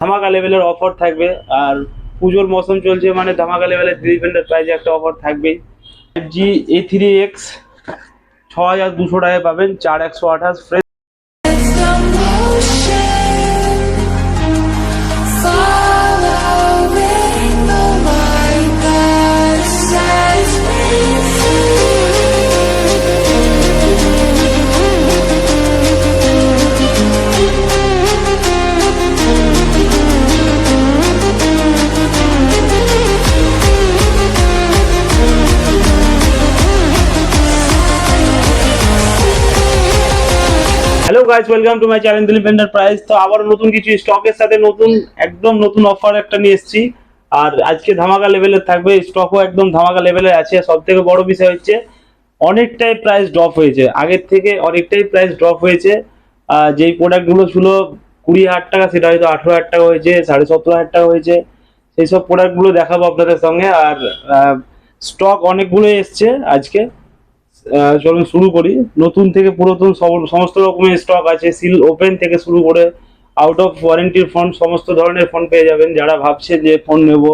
ধামাকা লেভেলের অফার থাকবে। আর পুজোর মৌসুম চলছে মানে ধামাকা লেভেলের ডিফেন্ডার প্রাইজে একটা অফার থাকবেই। Five G A three X ছ হাজার দুশো টাকায় পাবেন, চার একশো আঠাশ fresh guys welcome to my channel Dilip enterprise তো আবার নতুন কিছু স্টকের সাথে নতুন, একদম নতুন অফার একটা নিয়ে এসেছি। আর আজকে ধামাকা লেভেলের থাকবে। স্টকও একদম ধামাকা লেভেলের আছে। সব থেকে বড় বিষয় হচ্ছে, অনেকটাই প্রাইস ড্রপ হয়েছে। আগের থেকে অনেকটাই প্রাইস ড্রপ হয়েছে। যেই প্রোডাক্টগুলো ছিল কুড়ি হাজার টাকা, সেটা হয়তো আঠেরো হাজার টাকা হয়েছে, সাড়ে সতেরো হাজার টাকা হয়েছে। সেই সব প্রোডাক্টগুলো দেখাবো আপনাদের সঙ্গে। আর স্টক অনেকগুলো এসছে আজকে। চলুন শুরু করি। নতুন থেকে পুরাতন সমস্ত রকমের স্টক আছে। সিল ওপেন থেকে শুরু করে আউট অফ ওয়ারেন্টির ফোন সমস্ত ধরনের ফোন পেয়ে যাবেন। যারা ভাবছে যে ফোন নেব,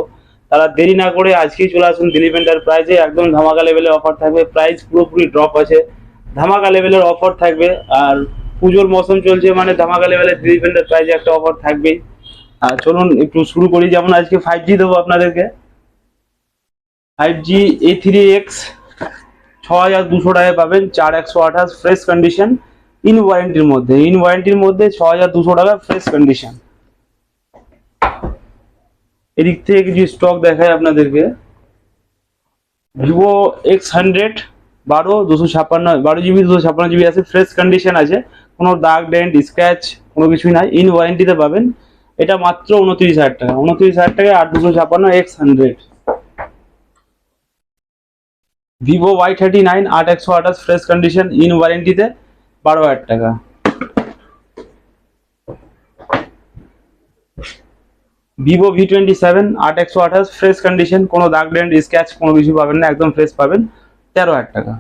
তারা দেরি না করে আজকেই চলে আসুন দিলীপ এন্টারপ্রাইজে একদম ধামাকা লেভেলের অফার থাকবে। প্রাইস পুরোপুরি ড্রপ আছে। ধামাকা লেভেলের অফার থাকবে। আর পুজোর মৌসুম চলছে মানে ধামাকা লেভেলের দিলীপ এন্টারপ্রাইজে একটা অফার থাকবেই। আর চলুন একটু শুরু করি। যেমন আজকে ফাইভ জি দেবো আপনাদেরকে। Five G A three X ছ হাজার দুশো টাকায় পাবেন চার একশো আঠাশ ফ্রেশ কন্ডিশন ইন ওয়ারেন্টির মধ্যে। ইন ওয়ারেন্টির মধ্যে ছ হাজার দুশো টাকা ফ্রেশ কন্ডিশন এদিক থেকে কিছু স্টক দেখায় আপনাদেরকে। ভিভো এক্স হান্ড্রেড বারো দুশো ছাপ্পান্ন, বারো জিবি দুশো ছাপ্পান্ন জিবি আছে ফ্রেশ কন্ডিশন আছে। কোনো দাগ, ডেন্ট স্ক্র্যাচ কোনো কিছুই নাই। ইন ওয়ারেন্টিতে পাবেন। এটা মাত্র উনত্রিশ হাজার টাকা। উনত্রিশ হাজার টাকায় আট দুশো ছাপ্পান্ন X hundred Vivo Y thirty nine আট একশো আঠাশ ফ্রেশ কন্ডিশন ইন ওয়ারেন্টিতে বারো হাজার টাকা। ভিভো ভি টোয়েন্টি সেভেন আট একশো আঠাশ ফ্রেশ কন্ডিশন কোনো দাগ ডেন্ট স্ক্র্যাচ কোনো কিছু পাবেন না, একদম ফ্রেশ পাবেন, তেরো হাজার টাকা।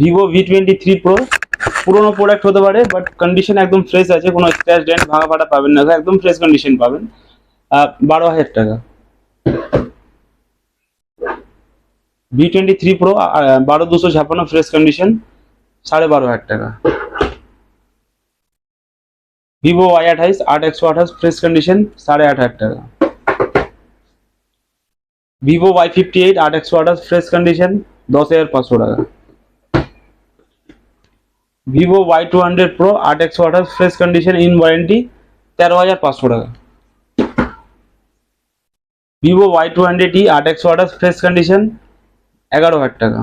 Vivo V twenty three pro পুরোনো প্রোডাক্ট হতে পারে বাট কন্ডিশন একদম ফ্রেশ আছে, কোনো স্ক্র্যাচ ডেন্ট ভাঙা ফাটা পাবেন না, একদম ফ্রেশ কন্ডিশন পাবেন। বারো হাজার টাকা। ভি টোয়েন্টি থ্রি প্রো বারো দুশো ছাপ্পান্ন ফ্রেশ কন্ডিশন সাড়ে বারো হাজার টাকা। ভিভো ওয়াই আঠাইশ, আট একশো আঠাশ ফ্রেশ কন্ডিশন সাড়ে আট হাজার টাকা। ভিভো ওয়াই ফিফটি এইট আট একশো আঠাশ ফ্রেশ কন্ডিশন দশ হাজার পাঁচশো টাকা। Vivo Y two hundred pro আট একশো আঠাশ ফ্রেশ কন্ডিশন ইন ওয়ারেন্টি তেরো হাজার পাঁচশো টাকা। Vivo Y two hundred E আট একশো আঠাশ ফ্রেশ কন্ডিশন এগারো হাজার টাকা।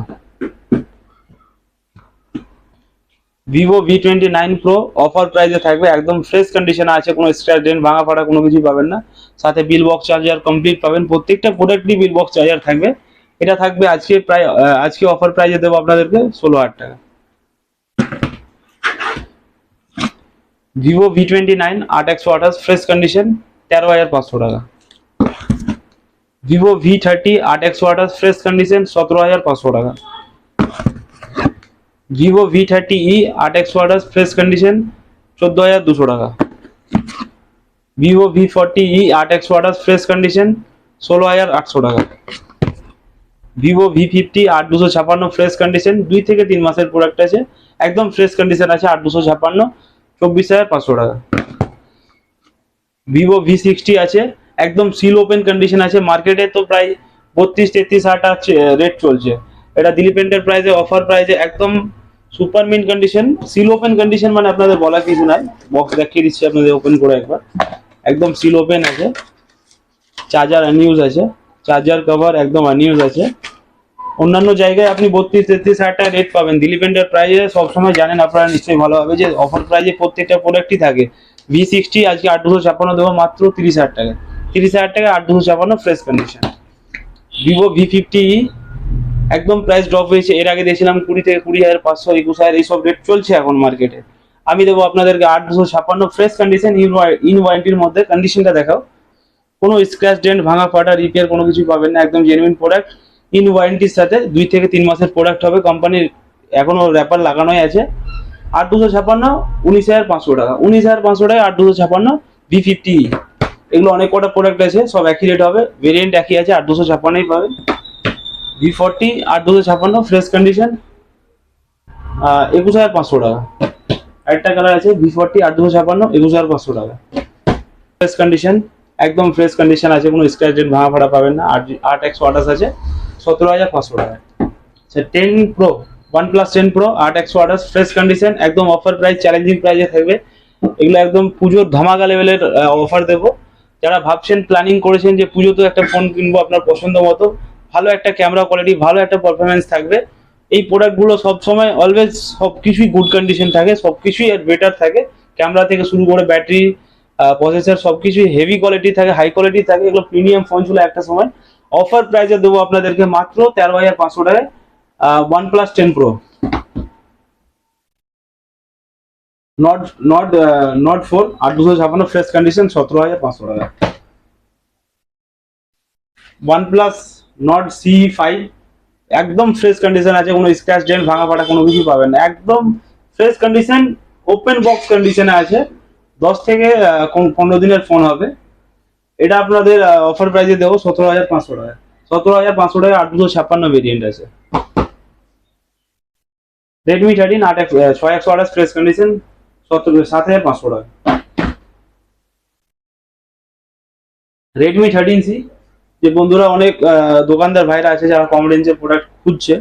Vivo V twenty nine pro offer প্রাইসে থাকবে, একদম ফ্রেশ কন্ডিশনে আছে, কোনো স্ক্র্যাচ ডেন্ট ভাঙা ফাটা কোনো কিছু পাবেন না। সাথে বিল বক্স চার্জার কমপ্লিট পাবেন, প্রত্যেকটা প্রোডাক্টই বিল বক্স চার্জার থাকবে। এটা থাকবে আজকে প্রায় আজকে অফার প্রাইসে দেবো আপনাদেরকে ষোলো হাজার টাকা। ভিভো ভি টোয়েন্টি নাইন আট একশো আঠাশ ফ্রেশ কন্ডিশন তেরো হাজার পাঁচশো টাকা। ভিভো ভি থার্টি আট একশো আঠাশ ফ্রেশ কন্ডিশন সতেরো হাজার পাঁচশো টাকা। ভিভো ভি থার্টি ই আট একশো আঠাশ ফ্রেশ কন্ডিশন চোদ্দ হাজার দুশো টাকা। ভিভো ভি ফর্টি ই আট একশো আঠাশ ফ্রেশ কন্ডিশন ষোলো হাজার আটশো টাকা। ভিভো ভি ফিফটি আট দুশো ছাপান্ন ফ্রেশ কন্ডিশন দুই থেকে তিন মাসের প্রোডাক্ট আছে। একদম ফ্রেশ কন্ডিশন আছে, আট দুশো ছাপান্ন, চব্বিশ হাজার পাঁচশো টাকা। ভিভো ভি সিক্সটি আছে একদম সিল ওপেন কন্ডিশন আছে। মার্কেটে তো প্রায় বত্রিশ, তেত্রিশ টাকা রেট চলছে। এটা দিলীপ এন্টারপ্রাইজে অফার প্রাইজে একদম super mint condition seal open condition মানে আপনাদের বলা কিছু নাই। বক্স দেখিয়ে দিচ্ছি আপনাদের ওপেন করে একবার। একদম সিল ওপেন আছে। চার্জার আনইউজ আছে। চার্জার কভার একদম আনইউজ আছে। অন্যান্য জায়গায় আপনি বত্রিশ, তেত্রিশ হাজার টাকা রেট পাবেন। দিলীপ এন্টারপ্রাইজে সবসময় জানেন আপনারা নিশ্চয়ই ভালোভাবে যে অফার প্রাইজে প্রত্যেকটা প্রোডাক্টই থাকে। ভি সিক্সটি আজকে আট দুশো ছাপ্পান্ন দেবো মাত্র তিরিশ হাজার টাকা তিরিশ হাজার টাকা আট দুশো ছাপ্পান্ন fresh condition Vivo V fifty একদম প্রাইস ড্রপ হয়েছে। এর আগে দিয়েছিলাম কুড়ি থেকে কুড়ি হাজার, পাঁচশো, একুশ হাজার, এইসব রেট চলছে এখন মার্কেটে আমি দেবো আপনাদেরকে আট দুশো ছাপ্পান্ন ফ্রেশ কন্ডিশন ইন ওয়ারেন্টির মধ্যে। কন্ডিশনটা দেখাও। কোনো স্ক্র্যাচ ডেন্ট ভাঙা ফাটা রিপেয়ার কোনো কিছু পাবেন না। একদম জেনুইন প্রোডাক্ট ইন ওয়ারেন্টির সাথে দুই থেকে তিন মাসের প্রোডাক্ট হবে। কোম্পানির এখনও র্যাপার লাগানোই আছে। আট দুশো ছাপান্ন, উনিশ হাজার পাঁচশো টাকা। উনিশ হাজার পাঁচশো টাকা আট দুশো ছাপান্ন ভি ফিফটি এগুলো অনেক কটা প্রোডাক্ট আছে, সব একই রেট হবে। ভেরিয়েন্ট একই আছে, আট দুশো ছাপান্নই পাবেন। ভি ফর্টি আট দুশো ছাপান্ন ফ্রেশ কন্ডিশন একুশ হাজার পাঁচশো টাকা। একটা কালার আছে ভি ফোরটি আট দুশো ছাপান্ন একুশ হাজার পাঁচশো টাকা। ফ্রেশ কন্ডিশন একদম ফ্রেশ কন্ডিশন আছে, কোনো স্ক্র্যাচ রেট ভাঙা ফাড়া পাবেন না। আট আট একশো আঠাশ আছে, সতেরো হাজার পাঁচশো টাকা। আচ্ছা ten pro OnePlus ten pro আট একশো আঠাশ ফ্রেশ কন্ডিশন একদম অফার প্রাইস চ্যালেঞ্জিং প্রাইসে থাকবে। এগুলো একদম পুজোর ধামাকা লেভেলের অফার দেবো। যারা ভাবছেন প্ল্যানিং করেছেন যে পুজোতে একটা ফোন কিনবো আপনার পছন্দ মতো, ভালো একটা ক্যামেরা কোয়ালিটি ভালো একটা পারফরমেন্স থাকবে। এই প্রোডাক্টগুলো সবসময় অলওয়েজ সব কিছুই গুড কন্ডিশন থাকে সব কিছুই বেটার থাকে। ক্যামেরা থেকে শুরু করে ব্যাটারি প্রসেসর সব কিছুই হেভি কোয়ালিটি থাকে হাই কোয়ালিটি থাকে। এগুলো প্রিমিয়াম ফোন ছিল একটা সময়। অফার প্রাইসে দেবো আপনাদেরকে মাত্র তেরো হাজার পাঁচশো টাকায় OnePlus ten pro not not not four আট দুশো ছাপান্ন ফ্রেশ কন্ডিশন সতেরো হাজার পাঁচশো টাকা। OnePlus Nord C five একদম ফ্রেশ কন্ডিশন আছে, কোনো স্ক্র্যাচ ডেন্ট ভাঙা ফাটা কোনো কিছু পাবেন না। একদম ফ্রেশ কন্ডিশন ওপেন বক্স কন্ডিশনে আছে। দশ থেকে পনেরো দিনের ফোন হবে। এটা আপনাদের অফার প্রাইসে দেবো সতেরো হাজার পাঁচশো টাকা। সতেরো হাজার পাঁচশো টাকা আট দুশো ছাপ্পান্ন ভেরিয়েন্ট আছে। রেডমি থার্টিন আট ছয় একশো আঠাশ ফ্রেশ কন্ডিশন সতেরো সাত হাজার পাঁচশো টাকা। রেডমি থার্টিন সি যে বন্ধুরা অনেক দোকানদার ভাইরা আছে যারা কম রেঞ্জের প্রোডাক্ট খুঁজছে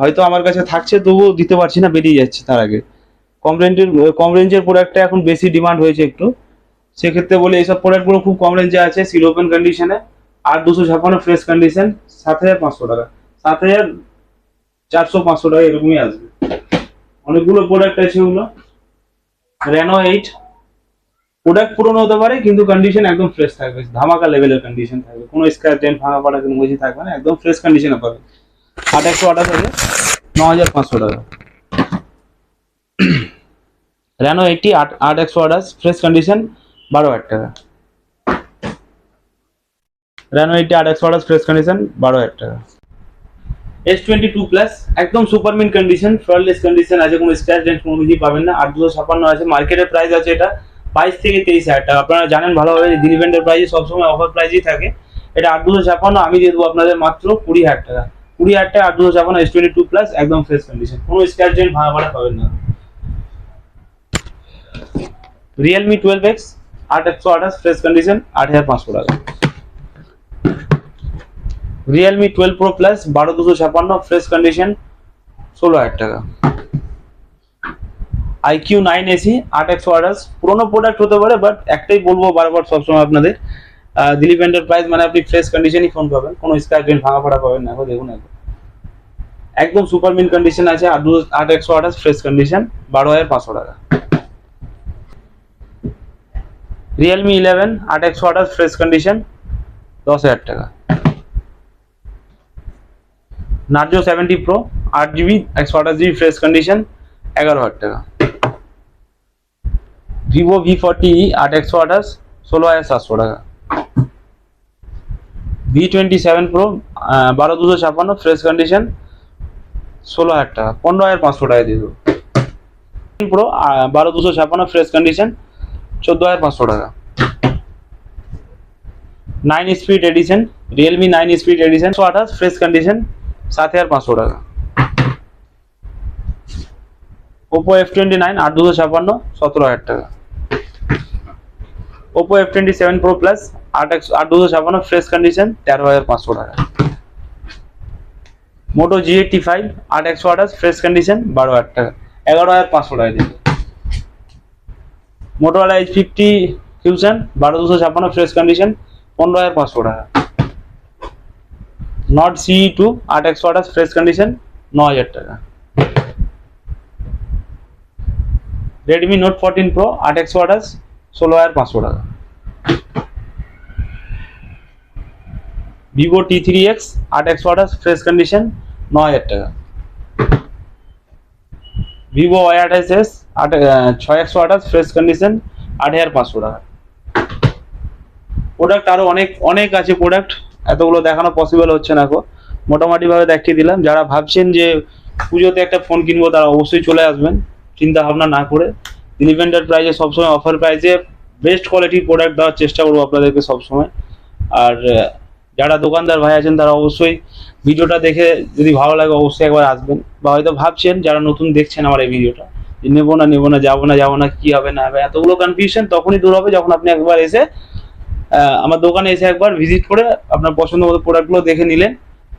হয়তো আমার কাছে থাকছে, তবুও দিতে পারছি না, বেরিয়ে যাচ্ছে তার আগে। কম রেঞ্জের কম রেঞ্জের প্রোডাক্টটা এখন বেশি ডিমান্ড হয়েছে একটু। সেক্ষেত্রে বলে এইসব প্রোডাক্টগুলো খুব কম রেঞ্জে আছে সিল ওপেন কন্ডিশনে আট দুশো ছাপ্পান্ন ফ্রেশ কন্ডিশন সাত হাজার পাঁচশো টাকা। সাত হাজার চারশো পাঁচশো টাকা এরকমই আসবে। অনেকগুলো প্রোডাক্ট আছে ওগুলো। রেনো এইট প্রোডাক্ট পুরনো হতে পারে, কিন্তু কন্ডিশন একদম ফ্রেশ থাকবে। ধামাকা লেভেলের কন্ডিশন থাকবে। কোনো স্ক্র্যাচ ডেন্ট ভাঙা পাড়া কোনো কিছু থাকবে না। একদম ফ্রেশ কন্ডিশনে পাবে। আট একশো আঠাশ আছে ন হাজার পাঁচশো টাকা। রেনো এইটটি আট আট একশো আঠাশ ফ্রেশ কন্ডিশন বারো হাজার টাকা। রেনো এইটটি আট একশো আঠাশ ফ্রেশ কন্ডিশন বারো হাজার টাকা। এস টোয়েন্টি টু প্লাস একদম super mint condition flawless condition আছে কোনো স্ক্র্যাচ ডেন্ট কোনো কিছু পাবেন না। আট দুশো ছাপান্ন আছে মার্কেটের প্রাইস আছে এটা বাইশ থেকে তেইশ হাজার টাকা। আপনারা জানেন ভালোভাবে দিলীপেন্ডের প্রাইস সবসময় অফার প্রাইসই থাকে। এটা আট দুশো ছাপান্ন আমি দিয়ে দেবো আপনাদের মাত্র কুড়ি হাজার টাকা। কুড়ি হাজার টাকা আট দুশো ছাপান্ন এস টোয়েন্টি টু প্লাস একদম ফ্রেশ কন্ডিশন কোনো স্ক্র্যাচ ডেন্ট ভাঙা ভাড়া পাবেন না। রিয়েলমি টুয়েলভ এক্স আট একশো আঠাশ ফ্রেশ কন্ডিশন আট হাজার পাঁচশো টাকা। রিয়েলমি টুয়েলভ প্রো প্লাস বারো দুশো ছাপান্ন ফ্রেশ কন্ডিশন ষোলো হাজার টাকা। আইকিউ নাইন এসি আট একশো আঠাশ পুরোনো প্রোডাক্ট হতে পারে বাট একটাই বলব বারবার সবসময় আপনাদের দিলীপ এন্টারপ্রাইজ মানে আপনি ফ্রেশ কন্ডিশনই ফোন পাবেন, কোনো স্ক্র্যাচ ডেন্ট ভাঙা ফাড়া পাবেন না দেখুন একদম একদম সুপার মিন কন্ডিশন আছে, আট দু আট একশো আঠাশ ফ্রেশ কন্ডিশন বারো হাজার পাঁচশো টাকা। রিয়েলমি ইলেভেন আট একশো আঠাশ ফ্রেশ কন্ডিশন দশ হাজার টাকা। নার্জো সেভেন্টি প্রো আট জিবি একশো আঠাশ জিবি ফ্রেশ কন্ডিশন এগারো হাজার টাকা। ভিভো ভি ফর্টি আট একশো আঠাশ ষোলো হাজার সাতশো টাকা। ভি টোয়েন্টি সেভেন প্রো বারো দুশো ছাপ্পান্ন ফ্রেশ কন্ডিশন ষোলো হাজার টাকা, পনেরো হাজার পাঁচশো টাকা দিয়ে দেবো। প্রো বারো দুশো ছাপ্পান্ন ফ্রেশ কন্ডিশন চোদ্দ হাজার পাঁচশো টাকা। Nine speed edition Realme nine speed edition একশো আঠাশ ফ্রেশ কন্ডিশন সাত হাজার পাঁচশো টাকা। ওপো এফ টোয়েন্টি নাইন আট দুশো ছাপ্পান্ন, সতেরো হাজার টাকা। Oppo F twenty seven pro plus আট একশো আট দুশো ছাপ্পান্ন ফ্রেশ কন্ডিশন তেরো হাজার পাঁচশো টাকা। মোটো জি এইটটি ফাইভ আট একশো আঠাশ ফ্রেশ কন্ডিশন বারো হাজার টাকা। এগারো হাজার পাঁচশো টাকা দিয়ে মোটোওয়ালা এইচ ফিফটি ফিউশন বারো দুশো ছাপ্পান্ন ফ্রেশ কন্ডিশন পনেরো হাজার পাঁচশো টাকা। নট সি টু আট একশো আঠাশ ফ্রেশ কন্ডিশন ন হাজার টাকা রেডমি নোট ফোরটিন প্রো আট একশো আঠাশ ষোলো হাজার পাঁচশো টাকা ভিভো টি থ্রি এক্স আট একশো আঠাশ ফ্রেশ কন্ডিশন ন হাজার টাকা ভিভো ওয়াই আঠাশ এস আট ছয় একশো আঠাশ ফ্রেশ কন্ডিশন আট হাজার পাঁচশো টাকা প্রোডাক্ট আরও অনেক অনেক আছে প্রোডাক্ট এতগুলো দেখানো পসিবল হচ্ছে না মোটামুটি ভাবে দেখিয়ে দিলাম। যারা ভাবছেন যে পুজোতে একটা ফোন কিনবো, তারা অবশ্যই চলে আসবেন। চিন্তা ভাবনা না করে। দিলীপ এন্টারপ্রাইজে সবসময় অফার প্রাইসে বেস্ট কোয়ালিটির প্রোডাক্ট দেওয়ার চেষ্টা করব আপনাদেরকে সবসময়। আর যারা দোকানদার ভাই আছেন, তারা অবশ্যই ভিডিওটা দেখে যদি ভালো লাগে অবশ্যই একবার আসবেন। বা হয়তো ভাবছেন, যারা নতুন দেখছেন আমার এই ভিডিওটা নেব না নেব না, যাব না যাব না, কি হবে না হবে, এতগুলো কনফিউশন তখনই দূর হবে যখন আপনি একবার এসে আমার দোকানে এসে একবার ভিজিট করে আপনার পছন্দ মতো প্রোডাক্টগুলো দেখে নিলেন।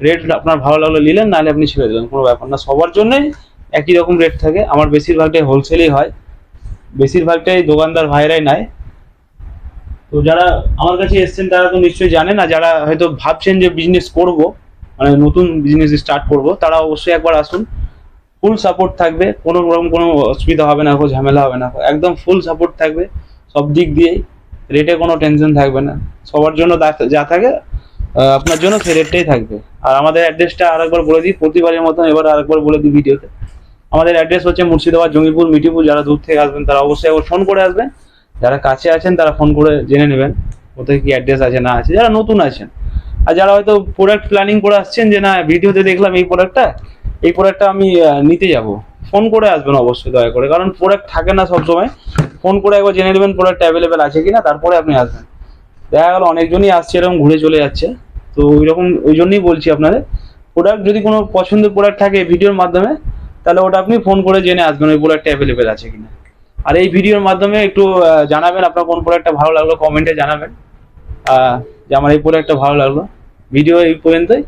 রেট আপনার ভালো লাগল নিলেন নাহলে আপনি ছেড়ে দিলেন, কোনো ব্যাপার না। সবার জন্যই একই রকম রেট থাকে। আমার বেশিরভাগটাই হোলসেলই হয়। বেশিরভাগটাই দোকানদার ভাইরাই নেয়। তো যারা আমার কাছে এসছেন, তারা তো নিশ্চয়ই জানেন। না যারা হয়তো ভাবছেন যে বিজনেস করব মানে নতুন বিজনেস স্টার্ট করব, তারা অবশ্যই একবার আসুন। ফুল সাপোর্ট থাকবে। কোনো রকম কোনো অসুবিধা হবে না ঝামেলা হবে না। একদম ফুল সাপোর্ট থাকবে। সব দিক দিয়েই। রেটে কোনো টেনশন থাকবে না। সবার জন্য যা- থাকে আপনার জন্য সেই রেটটাই থাকবে। আর আমাদের অ্যাড্রেসটা আরেকবার বলে দিই, প্রতিবারের মতন এবার আরেকবার বলে দিই ভিডিওতে আমাদের অ্যাড্রেস হচ্ছে মুর্শিদাবাদ, জঙ্গিপুর, মিঠিপুর, যারা দূর থেকে আসবেন তারা অবশ্যই একবার ফোন করে আসবেন। যারা কাছে আছেন তারা ফোন করে জেনে নেবেন, কোথায় কি অ্যাড্রেস আছে, না আছে। যারা নতুন আছেন, আর যারা হয়তো প্রোডাক্ট প্ল্যানিং করে আসছেন যে, না ভিডিওতে দেখলাম এই প্রোডাক্টটা এই প্রোডাক্টটা আমি নিতে যাব। ফোন করে আসবেন অবশ্যই দয়া করে, কারণ প্রোডাক্ট থাকে না সবসময়। ফোন করে একবার জেনে নেবেন প্রোডাক্ট অ্যাভেলেবেল আছে কিনা, তারপরে আপনি আসবেন। দেখা গেল অনেকজনই আসছে, এরকম ঘুরে চলে যাচ্ছে। তো ওই রকম ওই জন্যই বলছি আপনাদের প্রোডাক্ট যদি কোনো পছন্দের প্রোডাক্ট থাকে ভিডিওর মাধ্যমে, তাহলে ওটা আপনি ফোন করে জেনে আসবেন ওই প্রোডাক্টটা অ্যাভেলেবেল আছে কিনা। আর এই ভিডিওর মাধ্যমে একটু জানাবেন আপনার কোন প্রোডাক্টটা ভালো লাগল কমেন্টে জানাবেন। যে আমার এই প্রোডাক্টটা ভালো লাগল। ভিডিও এই পর্যন্তই।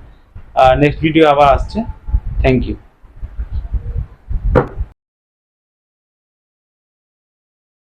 আর নেক্সট ভিডিও আবার আসছে। Thank you